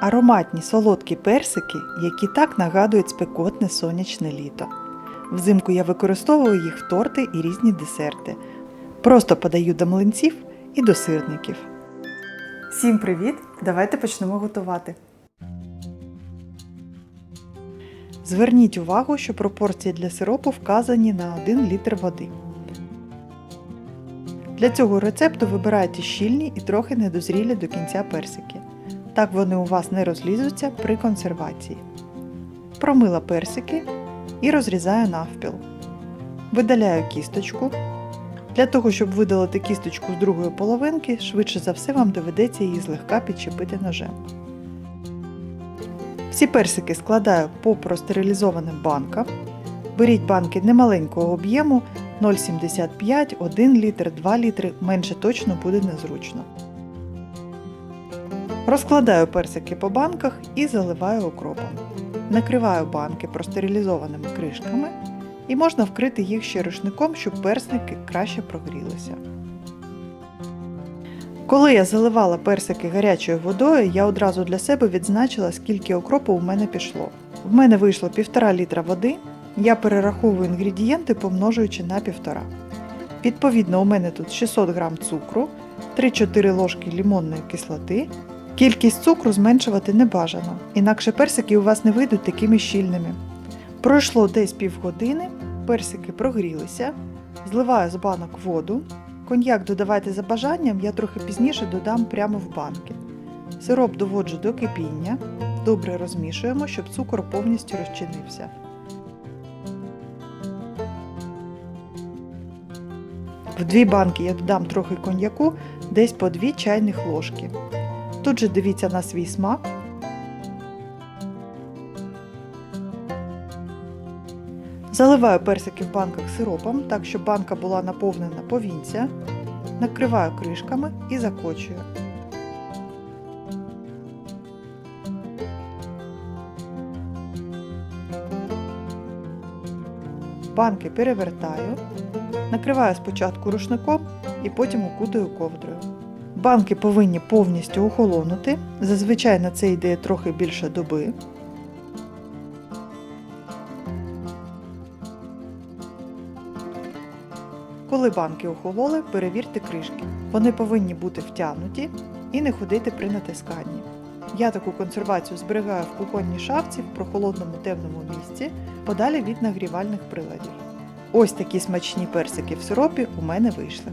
Ароматні солодкі персики, які так нагадують спекотне сонячне літо. Взимку я використовую їх в торти і різні десерти. Просто подаю до млинців і до сирників. Всім привіт! Давайте почнемо готувати. Зверніть увагу, що пропорції для сиропу вказані на 1 літр води. Для цього рецепту вибирайте щільні і трохи недозрілі до кінця персики. Так вони у вас не розлізуться при консервації. Промила персики і розрізаю навпіл. Видаляю кісточку. Для того, щоб видалити кісточку з другої половинки, швидше за все вам доведеться її злегка підчепити ножем. Всі персики складаю по простерилізованим банкам. Беріть банки немаленького об'єму 0,75, 1 літр, 2 літри, менше точно буде незручно. Розкладаю персики по банках і заливаю окропом. Накриваю банки простерилізованими кришками і можна вкрити їх ще рушником, щоб персники краще прогрілися. Коли я заливала персики гарячою водою, я одразу для себе відзначила, скільки окропу у мене пішло. В мене вийшло 1,5 літра води, я перераховую інгредієнти, помножуючи на 1,5. Відповідно, у мене тут 600 г цукру, 3-4 ложки лімонної кислоти. Кількість цукру зменшувати не бажано, інакше персики у вас не вийдуть такими щільними. Пройшло десь півгодини, персики прогрілися, зливаю з банок воду. Коньяк додавайте за бажанням, я трохи пізніше додам прямо в банки. Сироп доводжу до кипіння, добре розмішуємо, щоб цукор повністю розчинився. В дві банки я додам трохи коньяку, десь по 2 чайних ложки. Тут же дивіться на свій смак. Заливаю персики в банках сиропом, так щоб банка була наповнена повінця. Накриваю кришками і закочую. Банки перевертаю, накриваю спочатку рушником і потім укутаю ковдрою. Банки повинні повністю охолонути. Зазвичай на це йде трохи більше доби. Коли банки охололи, перевірте кришки. Вони повинні бути втягнуті і не ходити при натисканні. Я таку консервацію зберігаю в кухонній шафці в прохолодному темному місці, подалі від нагрівальних приладів. Ось такі смачні персики в сиропі у мене вийшли.